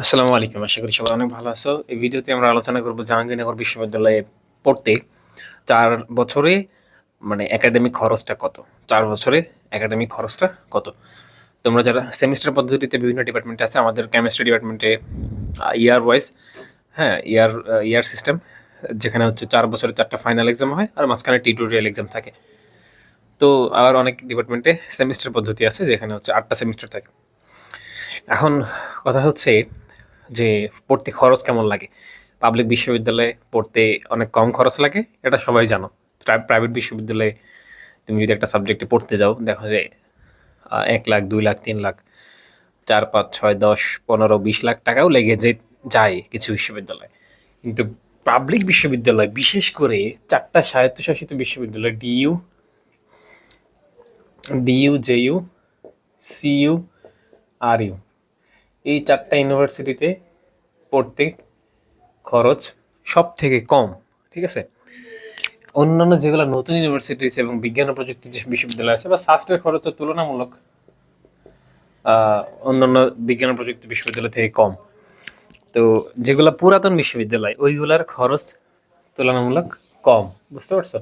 আসসালামু আলাইকুম, আশা করি সবাই অনেক ভালো আছো। এই ভিডিওতে আমরা আলোচনা করব জাহাঙ্গীরনগর বিশ্ববিদ্যালয়ে পড়তে। চার বছরে মানে একাডেমিক খরচটা কত? চার বছরে একাডেমিক খরচটা কত? তোমরা যারা সেমিস্টার পদ্ধতিতে বিভিন্ন ডিপার্টমেন্টে আছে, আমাদের কেমিস্ট্রি ডিপার্টমেন্টে ইয়ার ওয়াইজ হ্যাঁ ইয়ার ইয়ার সিস্টেম যেখানে হচ্ছে চার বছরে চারটা ফাইনাল এক্সাম হয় আর মাঝখানে টিউটোরিয়াল এক্সাম থাকে। তো আর অনেক ডিপার্টমেন্টে সেমিস্টার পদ্ধতি আছে, যেখানে হচ্ছে আটটা সেমিস্টার থাকে। এখন কথা হচ্ছে যে পড়তে খরচ কেমন লাগে? পাবলিক বিশ্ববিদ্যালয়ে পড়তে অনেক কম খরচ লাগে, এটা সবাই জানো। প্রাইভেট বিশ্ববিদ্যালয়ে তুমি যদি একটা সাবজেক্টে পড়তে যাও, দেখো যে এক লাখ, দুই লাখ, তিন লাখ, চার, পাঁচ, ছয়, দশ, পনেরো, বিশ লাখ টাকাও লেগে যে, যায় কিছু বিশ্ববিদ্যালয়। কিন্তু পাবলিক বিশ্ববিদ্যালয়, বিশেষ করে চারটা স্বায়ত্তশাসিত বিশ্ববিদ্যালয় DU DU JU CU R U এই চারটা ইউনিভার্সিটিতে পড়তে খরচ সব থেকে কম, ঠিক আছে? অন্যান্য যেগুলো নতুন ইউনিভার্সিটি আছে এবং বিজ্ঞান ও প্রযুক্তি যে বিশ্ববিদ্যালয় আছে বা সাস্টের খরচ তুলনামূলক অন্যান্য বিজ্ঞান ও প্রযুক্তি বিশ্ববিদ্যালয় থেকে কম। তো যেগুলো পুরাতন বিশ্ববিদ্যালয়, ওইগুলার খরচ তুলনামূলক কম, বুঝতে পারছ?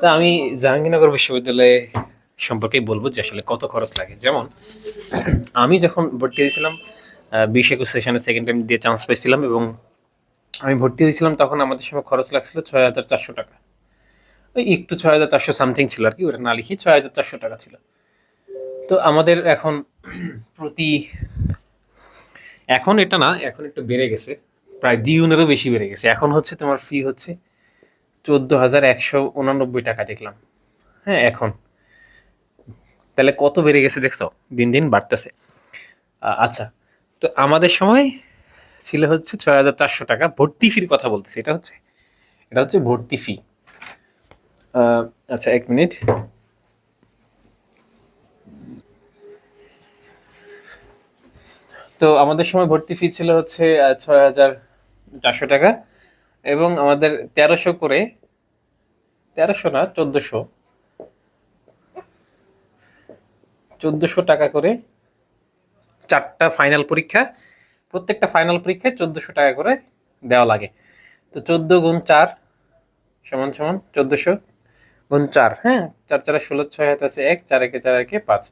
তা আমি জাহাঙ্গীরনগর বিশ্ববিদ্যালয়ে সম্পর্কে বলব যে আসলে কত খরচ লাগে। যেমন, আমি যখন ভর্তি হয়েছিলাম বিশ একুশ সেশনে সেকেন্ড টাইম দিয়ে চান্স পেয়েছিলাম এবং আমি ভর্তি হয়েছিলাম তখন আমাদের সময় খরচ লাগছিল ছয় হাজার চারশো টাকা। ওই একটু ছয় হাজার চারশো সামথিং ছিল আর কি, ওটা না লিখি ছয় হাজার চারশো টাকা ছিল। তো আমাদের এখন প্রতি এখন এটা না, এখন একটু বেড়ে গেছে, প্রায় দ্বিগুণেরও বেশি বেড়ে গেছে। এখন হচ্ছে তোমার ফি হচ্ছে চোদ্দ হাজার একশো উনানব্বই টাকা দেখলাম। হ্যাঁ এখন। তাহলে কত বেড়ে গেছে দেখছ? দিন দিন বাড়তেছে। আচ্ছা তো আমাদের সময় ছিল হচ্ছে ছয় হাজার চারশো টাকা ভর্তি ফির কথা বলতেছি। এটা হচ্ছে এটা হচ্ছে ভর্তি ফি। আচ্ছা এক মিনিট। তো আমাদের সময় ভর্তি ফি ছিল হচ্ছে ছয় হাজার চারশো টাকা এবং আমাদের তেরোশো করে, তেরোশো না, চোদ্দোশো। চোদ্দোশো টাকা করে চারটা ফাইনাল পরীক্ষা, প্রত্যেকটা ফাইনাল পরীক্ষায় চোদ্দোশো টাকা করে দেওয়া লাগে। তো চোদ্দ গুণ চার সমান সমান চোদ্দোশো গুণ চার হ্যাঁ? চার চারে ষোলো, ছয় হাত আছে এক, চার একে চার একে পাঁচ।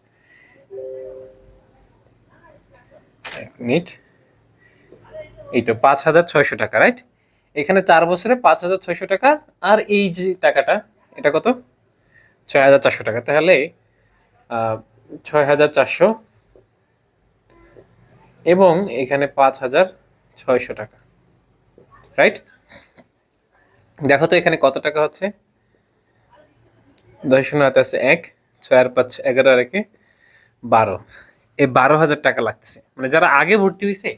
এক মিনিট। এই তো পাঁচ হাজার ছয়শো টাকা রাইট এখানে চার বছরে পাঁচ হাজার ছয়শো টাকা, আর এই যে টাকাটা, এটা কত? ছয় হাজার চারশো টাকা। তাহলে ছয় হাজার চারশো এবং এখানে পাঁচ হাজার ছয়শো টাকা রাইট দেখো তো এখানে কত টাকা হচ্ছে? দশ শূন্য হাতে আছে এক, ছয় আর পাঁচ, এগারো আর একে বারো। এই বারো হাজার টাকা লাগছে। মানে যারা আগে ভর্তি হয়েছে,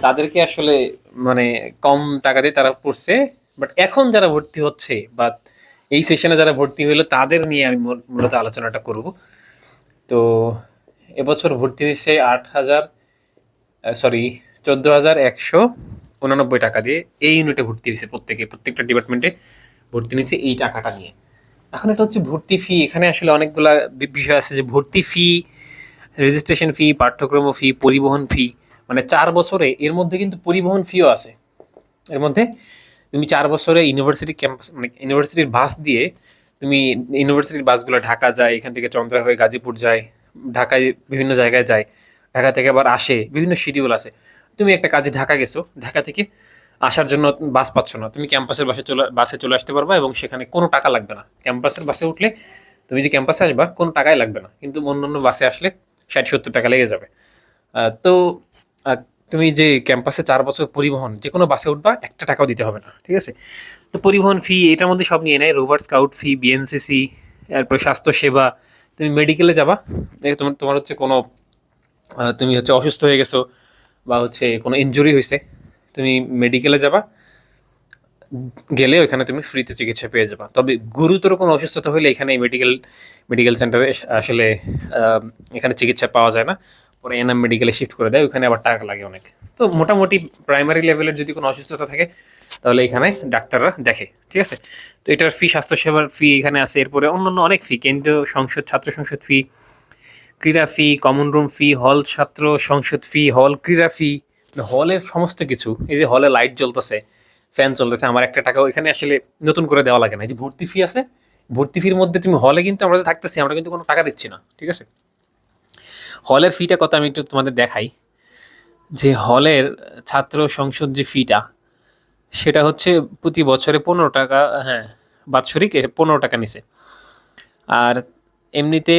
তাদেরকে আসলে মানে কম টাকা দিয়ে তারা পড়ছে। বাট এখন যারা ভর্তি হচ্ছে বা এই সেশনে যারা ভর্তি হইল, তাদের নিয়ে আমি মূল- মূলত আলোচনাটা করব। তো এবছর ভর্তি হয়েছে আট হাজার সরি চোদ্দ হাজার একশো উনানব্বই টাকা দিয়ে এই ইউনিটে ভর্তি হয়েছে প্রত্যেকে, প্রত্যেকটা ডিপার্টমেন্টে ভর্তি নিয়েছে এই টাকাটা নিয়ে। এখন এটা হচ্ছে ভর্তি ফি এখানে আসলে অনেকগুলা বিষয় আছে যে ভর্তি ফি রেজিস্ট্রেশন ফি পাঠ্যক্রম ফি পরিবহন ফি মানে চার বছরে, এর মধ্যে কিন্তু পরিবহন ফিও আছে। এর মধ্যে তুমি চার বছরে ইউনিভার্সিটি ক্যাম্পাস মানে ইউনিভার্সিটির বাস দিয়ে তুমি ইউনিভার্সিটির বাসগুলো ঢাকা যায়, এখান থেকে চন্দ্রা হয়ে গাজীপুর যায়, ঢাকায় বিভিন্ন জায়গায় যায়। ঢাকা থেকে আবার আসে, বিভিন্ন শিডিউল আছে। তুমি একটা কাজে ঢাকা গেছো, ঢাকা থেকে আসার জন্য বাস পাচ্ছ না। তুমি ক্যাম্পাসের বাসে চলে বাসে চলে আসতে পারবা এবং সেখানে কোনো টাকা লাগবে না। ক্যাম্পাসের বাসে উঠলে তুমি যে ক্যাম্পাসে আসবা, কোনো টাকাই লাগবে না। কিন্তু অন্যান্য বাসে আসলে ষাট সত্তর টাকা লেগে যাবে। তো তুমি যে ক্যাম্পাসে চার বছর পরিবহন, যে কোনো বাসে উঠবা, একটা টাকাও দিতে হবে না, ঠিক আছে? তো পরিবহন ফি এটার মধ্যে সব নিয়ে নেয়। রোভার স্কাউট ফি বিএনসিসি তারপরে স্বাস্থ্য সেবা, তুমি মেডিকেলে যাবা। তোমার তোমার হচ্ছে কোনো তুমি হচ্ছে অসুস্থ হয়ে গেছো বা হচ্ছে কোনো ইনজুরি হয়েছে তুমি মেডিকেলে যাবা, গেলে ওখানে তুমি ফ্রিতে চিকিৎসা পেয়ে যাবা। তবে গুরুতর কোনো অসুস্থতা হলে এখানে মেডিকেল মেডিকেল সেন্টারে আসলে এখানে চিকিৎসা পাওয়া যায় না। পরে এনাম মেডিকেলে শিফট করে দেয় ওখানে আবার টাকা লাগে অনেক। তো মোটামুটি প্রাইমারি লেভেলের যদি কোনো অসুস্থতা থাকে, তাহলে এখানে ডাক্তাররা দেখে, ঠিক আছে? তো এটার ফি স্বাস্থ্যসেবার ফি এখানে আছে, এরপরে অন্যান্য অনেক ফি কেন্দ্রীয় সংসদ, ছাত্র সংসদ ফি ক্রীড়া ফি কমন রুম ফি হল ছাত্র সংসদ ফি হল ক্রীড়া ফি হলের সমস্ত কিছু, এই যে হলে লাইট জ্বলতেছে ফ্যান চলতেছে আমার একটা টাকা ওইখানে আসলে নতুন করে দেওয়া লাগে না। এই যে ভর্তি ফি আছে, ভর্তি ফির মধ্যে তুমি হলে কিন্তু আমরা যে থাকতেছি, আমরা কিন্তু কোনো টাকা দিচ্ছি না, ঠিক আছে? হলের ফিটা কত আমি একটু তোমাদের দেখাই। যে হলের ছাত্র সংসদ যে ফিটা সেটা হচ্ছে প্রতি বছরে পনেরো টাকা হ্যাঁ বাৎসরিক পনেরো টাকা নিছে। আর এমনিতে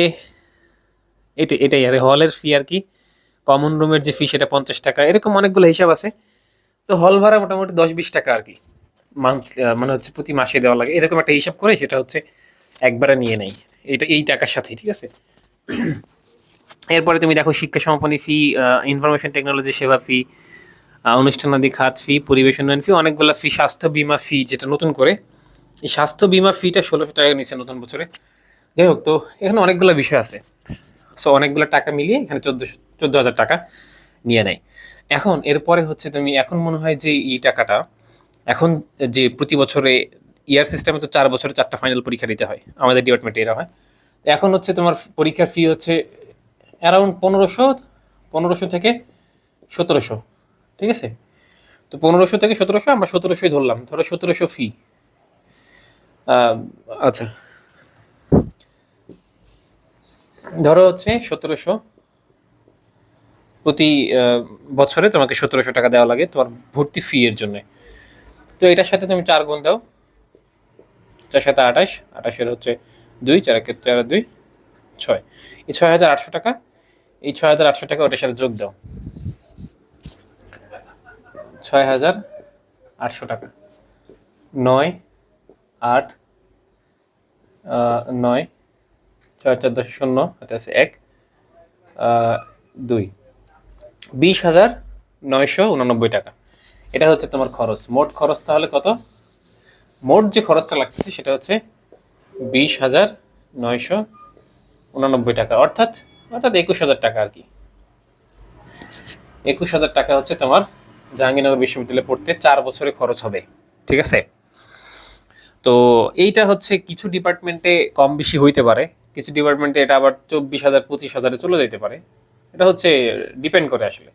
এটাই এটাই আর হলের ফি আর কি। কমন রুমের যে ফি সেটা পঞ্চাশ টাকা, এরকম অনেকগুলো হিসাব আছে। তো হল ভাড়া মোটামুটি দশ বিশ টাকা আর কি। মান্থ মানে হচ্ছে প্রতি মাসে দেওয়া লাগে। এরকম একটা হিসাব করে সেটা হচ্ছে একবারে নিয়ে নেই। এটা, এই টাকার সাথে, ঠিক আছে? এরপরে তুমি দেখো শিক্ষা সমাপনী ফি ইনফরমেশন টেকনোলজি সেবা ফি অনুষ্ঠানাদি খাত ফি পরিবেশ উন্নয়ন ফি অনেকগুলো ফি স্বাস্থ্য বিমা ফি যেটা নতুন করে। এই স্বাস্থ্য বিমা ফিটা ষোলোশো টাকা নিচ্ছে নতুন বছরে। যাই হোক, তো এখানে অনেকগুলো বিষয় আছে। সো অনেকগুলো টাকা মিলিয়ে এখানে চোদ্দোশো চোদ্দ হাজার টাকা নিয়ে নেয়। এখন এরপরে হচ্ছে তুমি, এখন মনে হয় যে এই টাকাটা, এখন যে প্রতি বছরে ইয়ার সিস্টেমে তো চার বছরে চারটা ফাইনাল পরীক্ষা দিতে হয়, আমাদের ডিপার্টমেন্টে এরা হয়। এখন হচ্ছে তোমার পরীক্ষার ফি হচ্ছে অ্যারাউন্ড পনেরোশো পনেরোশো থেকে সতেরোশো, ঠিক আছে? তো পনেরোশো থেকে সতেরোশো, আমরা সতেরোশোই ধরলাম, ধরো সতেরোশো ফি আচ্ছা। ধরো হচ্ছে সতেরোশো প্রতি বছরে তোমাকে সতেরোশো টাকা দেওয়া লাগে তোমার ভর্তি ফি এর জন্য। তো এটার সাথে তুমি চার গুণ দাও। চার সাথে আঠাশ, আঠাশের হচ্ছে দুই, চার একে তেরো দুই, ছয়। এই ছয় হাজার আটশো টাকা, এই ছয় হাজার আটশো টাকা ওটার সাথে যোগ দাও। ছয় হাজার আটশো টাকা। নয়, আট নয় ছয় চার দশ শূন্য হাতে আছে এক দুই। বিশ হাজার নয়শো উননব্বই টাকা। এটা হচ্ছে তোমার খরচ। মোট খরচ তাহলে কত? মোট যে খরচটা লাগতেছে সেটা হচ্ছে বিশ হাজার নয়শো উননব্বই টাকা। অর্থাৎ অর্থাৎ একুশ হাজার টাকা আর কি। একুশ হাজার টাকা হচ্ছে তোমার জাহাঙ্গীরনগর বিশ্ববিদ্যালয়ে পড়তে চার বছরে খরচ হবে। ঠিক আছে? তো এইটা হচ্ছে কিছু ডিপার্টমেন্টে কম বেশি হইতে পারে। কিছু ডিপার্টমেন্টে এটা আবার চব্বিশ হাজার, পঁচিশ হাজারে চলে যেতে পারে। এটা হচ্ছে ডিপেন্ড করে আসলে।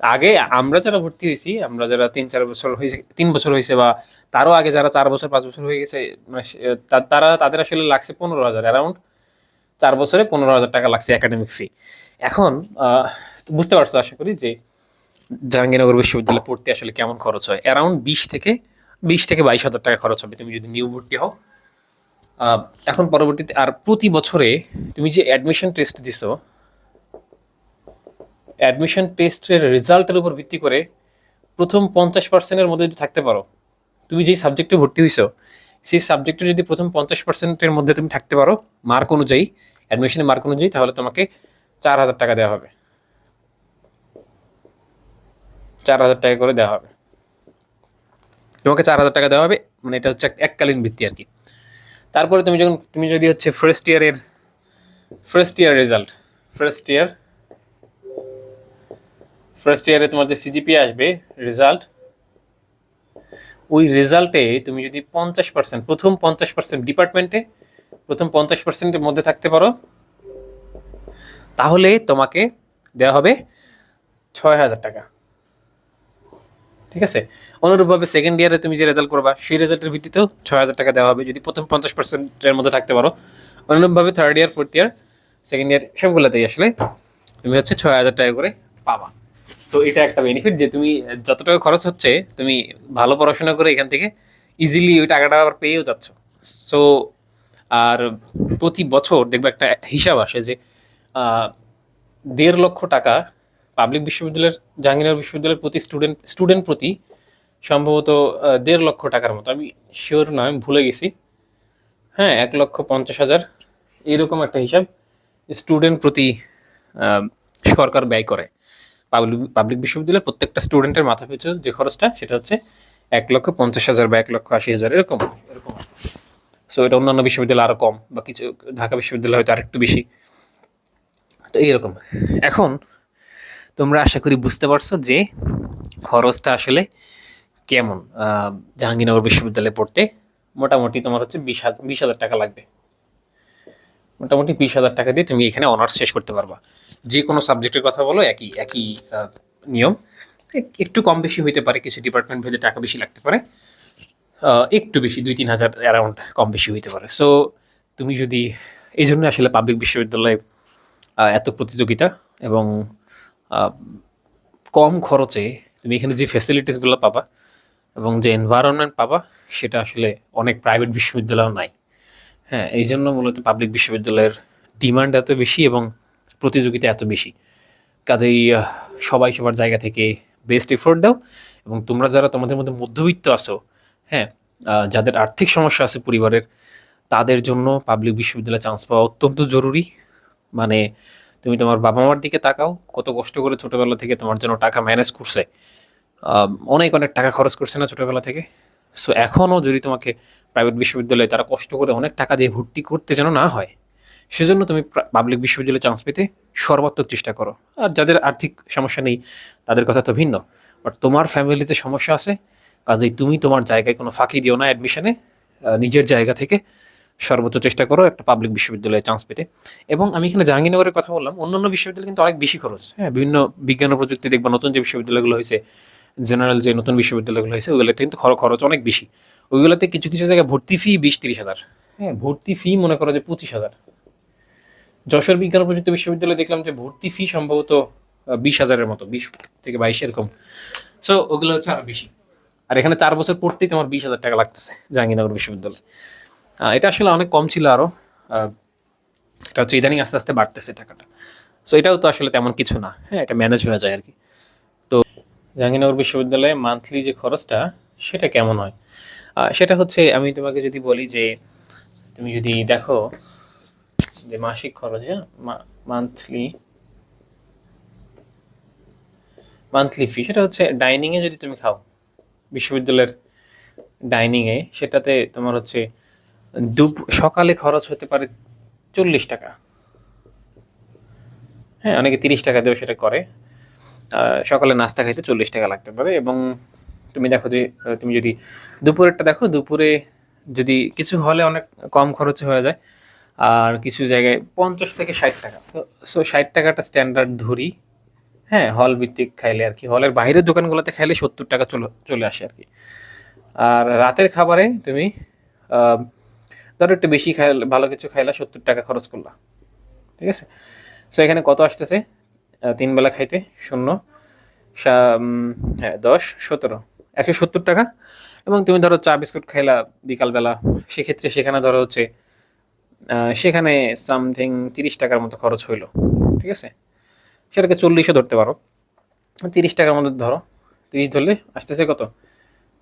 আগে আমরা যারা ভর্তি হয়েছি, আমরা যারা তিন, চার বছর হয়েছে, তিন বছর হয়েছে বা তারও আগে যারা চার বছর, পাঁচ বছর হয়ে গেছে মানে তারা, তাদের আসলে লাগছে পনেরো হাজার অ্যারাউন্ড চার বছরে পনেরো হাজার টাকা লাগছে একাডেমিক ফি এখন বুঝতে পারছ আশা করি যে জাহাঙ্গীরনগর বিশ্ববিদ্যালয়ে পড়তে আসলে কেমন খরচ হয়? অ্যারাউন্ড বিশ থেকে বিশ থেকে বাইশ হাজার টাকা খরচ হবে। তুমি যদি নিউ ভর্তি হও এখন পরবর্তীতে আর প্রতি বছরে তুমি যে অ্যাডমিশন টেস্ট দিছো অ্যাডমিশন টেস্টের রেজাল্টের উপর ভিত্তি করে প্রথম পঞ্চাশ পার্সেন্টের মধ্যে যদি থাকতে পারো, তুমি যেই সাবজেক্টে ভর্তি হয়েছো সেই সাবজেক্টে যদি প্রথম পঞ্চাশ পার্সেন্টের মধ্যে তুমি থাকতে পারো মার্ক অনুযায়ী অ্যাডমিশনের মার্ক অনুযায়ী, তাহলে তোমাকে চার হাজার টাকা দেওয়া হবে। চার হাজার টাকা করে দেওয়া হবে। তোমাকে চার হাজার টাকা দেওয়া হবে মানে এটা হচ্ছে এককালীন ভিত্তি আর কি। তারপরে তুমি যখন, তুমি যদি হচ্ছে ফার্স্ট ইয়ারের first year result first year first ইয়ারে তোমার যে সিজিপি আসবে রেজাল্ট ওই রেজাল্টে তুমি যদি পঞ্চাশ পার্সেন্ট প্রথম পঞ্চাশ পার্সেন্ট ডিপার্টমেন্টে প্রথম পঞ্চাশ পার্সেন্টের মধ্যে থাকতে পারো, তাহলে তোমাকে দেওয়া হবে ছয় হাজার টাকা। ঠিক আছে? অনুরূপভাবে সেকেন্ড ইয়ারে তুমি যে রেজাল্ট করবা, সেই রেজাল্টের ভিত্তিতেও ছয় হাজার টাকা দেওয়া হবে। যদি প্রথম পঞ্চাশ পার্সেন্টের মধ্যে থাকতে পারো, অনুরূপভাবে third year fourth year second year সবগুলোতেই আসলে তুমি হচ্ছে ছয় হাজার টাকা করে পাবা। সো এটা একটা বেনিফিট যে তুমি যত টাকা খরচ হচ্ছে, তুমি ভালো পড়াশোনা করে এখান থেকে ইজিলি ওই টাকাটা আবার পেয়েও যাচ্ছ। সো আর প্রতি বছর দেখবে একটা হিসাব আসে যে দেড় লক্ষ টাকা পাবলিক বিশ্ববিদ্যালয়ের, জাহাঙ্গীরনগর বিশ্ববিদ্যালয়ের প্রতি স্টুডেন্ট স্টুডেন্ট প্রতি সম্ভবত দেড় লক্ষ টাকার মতো। আমি শিওর নয় আমি ভুলে গেছি। হ্যাঁ এক লক্ষ পঞ্চাশ হাজার, এরকম একটা হিসাব স্টুডেন্ট প্রতি সরকার ব্যয় করে। পাবলিক পাবলিক বিশ্ববিদ্যালয়ের প্রত্যেকটা স্টুডেন্টের মাথা পিছু যে খরচটা, সেটা হচ্ছে এক লক্ষ পঞ্চাশ হাজার বা এক লক্ষ আশি হাজার, এরকম এরকম। সো এটা অন্যান্য বিশ্ববিদ্যালয় আরও কম, বা কিছু ঢাকা বিশ্ববিদ্যালয় হয়তো আরেকটু বেশি। তো এইরকম। এখন তোমরা আশা করি বুঝতে পারছ যে খরচটা আসলে কেমন জাহাঙ্গীরনগর বিশ্ববিদ্যালয়ে পড়তে। মোটামুটি তোমার হচ্ছে বিশ বিশ হাজার টাকা লাগবে। মোটামুটি বিশ হাজার টাকা দিয়ে তুমি এখানে অনার্স শেষ করতে পারবা। যে কোনো সাবজেক্টের কথা বলো, একই একই নিয়ম। এক- একটু কম বেশি হইতে পারে, কিছু ডিপার্টমেন্ট ভেদে টাকা বেশি লাগতে পারে। একটু বেশি, দুই, তিন হাজার অ্যারাউন্ড কম বেশি হইতে পারে। সো তুমি যদি, এই জন্য আসলে পাবলিক বিশ্ববিদ্যালয়ে এত প্রতিযোগিতা এবং কম খরচে তুমি এখানে যে ফ্যাসিলিটিসগুলো পাবা এবং যে এনভায়রনমেন্ট পাবা, সেটা আসলে অনেক প্রাইভেট বিশ্ববিদ্যালয় নাই। হ্যাঁ এই জন্য মূলত পাবলিক বিশ্ববিদ্যালয়ের ডিমান্ড এত বেশি এবং প্রতিযোগিতা এত বেশি। কাজেই সবাই সবার জায়গা থেকে বেস্ট এফোর্ট দাও এবং তোমরা যারা তোমাদের মধ্যে মধ্যবিত্ত আছো হ্যাঁ যাদের আর্থিক সমস্যা আছে পরিবারের, তাদের জন্য পাবলিক বিশ্ববিদ্যালয়ে চান্স পাওয়া অত্যন্ত জরুরি। মানে তুমি তোমার বাবা মার দিকে তাকাও। কত কষ্ট করে ছোটোবেলা থেকে তোমার জন্য টাকা ম্যানেজ করছে। অনেক অনেক টাকা খরচ করছে না ছোটোবেলা থেকে। সো এখনও যদি তোমাকে প্রাইভেট বিশ্ববিদ্যালয়ে তারা কষ্ট করে অনেক টাকা দিয়ে ভর্তি করতে যেন না হয়, সেজন্য তুমি পাবলিক বিশ্ববিদ্যালয়ে চান্স পেতে সর্বাত্মক চেষ্টা করো। আর যাদের আর্থিক সমস্যা নেই, তাদের কথা তো ভিন্ন। বাট তোমার ফ্যামিলিতে সমস্যা আছে, কাজেই তুমি তোমার জায়গায় কোনো ফাঁকি দিও না অ্যাডমিশনে নিজের জায়গা থেকে সর্বোচ্চ চেষ্টা করো একটা পাবলিক বিশ্ববিদ্যালয়ে চান্স পেতে। এবং আমি এখানে জাহাঙ্গীরনগরের কথা বললাম, অন্যান্য বিশ্ববিদ্যালয় কিন্তু অনেক বেশি খরচ। হ্যাঁ বিভিন্ন বিজ্ঞান ও প্রযুক্তি দেখবা নতুন যে বিশ্ববিদ্যালয়গুলো হয়েছে জেনারেল যে নতুন বিশ্ববিদ্যালয়গুলো হয়েছে ওইগুলোতে কিন্তু খর- খরচ অনেক বেশি। ওইগুলোতে কিছু কিছু জায়গায় ভর্তি ফি বিশ তিরিশ হাজার। হ্যাঁ ভর্তি ফি মনে করো যে পঁচিশ হাজার। যশোর বিজ্ঞান প্রযুক্তি বিশ্ববিদ্যালয়ে দেখলাম যে ভর্তি ফি সম্ভবত বিশ হাজারের মতো, বিশ থেকে বাইশ এরকম। সো ওগুলো হচ্ছে আরও বেশি। আর এখানে চার বছর পড়তেই তোমার বিশ হাজার টাকা লাগতেছে জাহাঙ্গীরনগর বিশ্ববিদ্যালয়। এটা আসলে অনেক কম ছিল আরও এটা হচ্ছে ইদানিং আস্তে আস্তে বাড়তেছে টাকাটা। সো এটাও তো আসলে তেমন কিছু না। হ্যাঁ এটা ম্যানেজ হয়ে যায় আর কি। তো, জাহাঙ্গীরনগর বিশ্ববিদ্যালয়ে মান্থলি যে খরচটা, সেটা কেমন হয়? সেটা হচ্ছে, আমি তোমাকে যদি বলি যে, তুমি যদি দেখো যে মাসিক খরচ হ্যাঁ মান্থলি মান্থলি ফি সেটা হচ্ছে ডাইনিংয়ে যদি তুমি খাও, বিশ্ববিদ্যালয়ের ডাইনিংয়ে সেটাতে তোমার হচ্ছে দুপ সকালে খরচ হতে পারে চল্লিশ টাকা। হ্যাঁ অনেকে তিরিশ টাকা দিয়েও সেটা করে। সকালে নাস্তা খাইতে চল্লিশ টাকা লাগতে পারে এবং তুমি দেখো যে তুমি যদি দুপুরেরটা দেখো, দুপুরে যদি কিছু হলে অনেক কম খরচে হয়ে যায়। আর কিছু জায়গায় পঞ্চাশ থেকে ষাট টাকা। সো ষাট টাকাটা স্ট্যান্ডার্ড ধরি। হ্যাঁ হল ভিত্তিক খাইলে আর কি। হলের বাইরের দোকানগুলোতে খাইলে সত্তর টাকা চলে চলে আসে আর কি। আর রাতের খাবারে তুমি ধরো একটু বেশি খাইলে, ভালো কিছু খাইলা সত্তর টাকা খরচ করলা। ঠিক আছে? সো এখানে কত আসতেছে? তিন বেলা খাইতে শূন্য হ্যাঁ দশ, সতেরো। একশো সত্তর টাকা। এবং তুমি ধরো চা বিস্কুট খাইলা বিকালবেলা, সেক্ষেত্রে সেখানে ধরো হচ্ছে সেখানে সামথিং তিরিশ টাকার মতো খরচ হইল। ঠিক আছে? সেটাকে চল্লিশও ধরতে পারো। তিরিশ টাকার মধ্যে ধরো। তিরিশ ধরলে আসতেছে কত?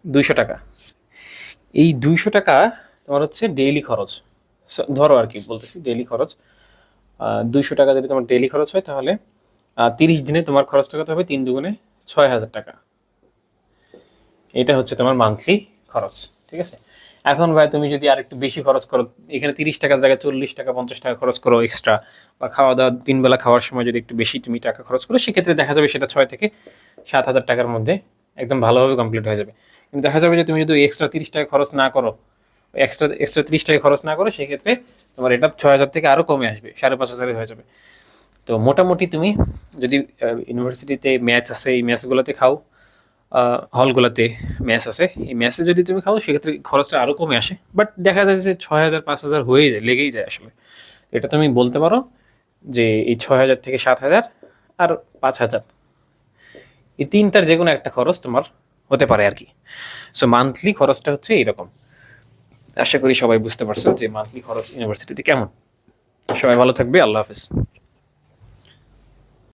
দুইশো টাকা। এই দুইশো টাকা তোমার হচ্ছে ডেইলি খরচ। ধরো আর কি, বলতেছি ডেইলি খরচ। দুইশো টাকা যদি তোমার ডেইলি খরচ হয়, তাহলে তিরিশ দিনে তোমার খরচটা কত হবে? তিন দুগুণে ছয় হাজার টাকা। এটা হচ্ছে তোমার মান্থলি খরচ, ঠিক আছে? এখন ভাই, তুমি যদি আর একটু বেশি খরচ করো, এখানে তিরিশ টাকার জায়গায় চল্লিশ টাকা, পঞ্চাশ টাকা খরচ করো এক্সট্রা বা খাওয়া দাওয়া তিনবেলা খাওয়ার সময় যদি একটু বেশি তুমি টাকা খরচ করো, সেক্ষেত্রে দেখা যাবে সেটা ছয় থেকে সাত হাজার টাকার মধ্যে একদম ভালোভাবে কমপ্লিট হয়ে যাবে। কিন্তু দেখা যাবে যে তুমি যদি এক্সট্রা তিরিশ টাকা খরচ না করো এক্সট্রা এক্সট্রা তিরিশ টাকা খরচ না করো সেক্ষেত্রে তোমার এটা ছয় হাজার থেকে আরও কমে আসবে, সাড়ে পাঁচ হাজারে হয়ে যাবে। তো মোটামুটি তুমি যদি ইউনিভার্সিটিতে ম্যাচ আছে, এই ম্যাচগুলোতে খাও হলগুলোতে ম্যাচ আছে, এই ম্যাচে যদি তুমি খাও সেক্ষেত্রে খরচটা আরও কমে আসে। বাট দেখা যায় যে ছয় হাজার, পাঁচ হাজার হয়ে যায়, লেগেই যায় আসলে। এটা তুমি বলতে পারো যে এই ছয় হাজার থেকে সাত হাজার আর পাঁচ হাজার। এই তিনটার যে কোনো একটা খরচ তোমার হতে পারে আর কি। সো মান্থলি খরচটা হচ্ছে এইরকম। আশা করি সবাই বুঝতে পারছ যে মান্থলি খরচ ইউনিভার্সিটিতে কেমন। সবাই ভালো থাকবে, আল্লাহ হাফিজ।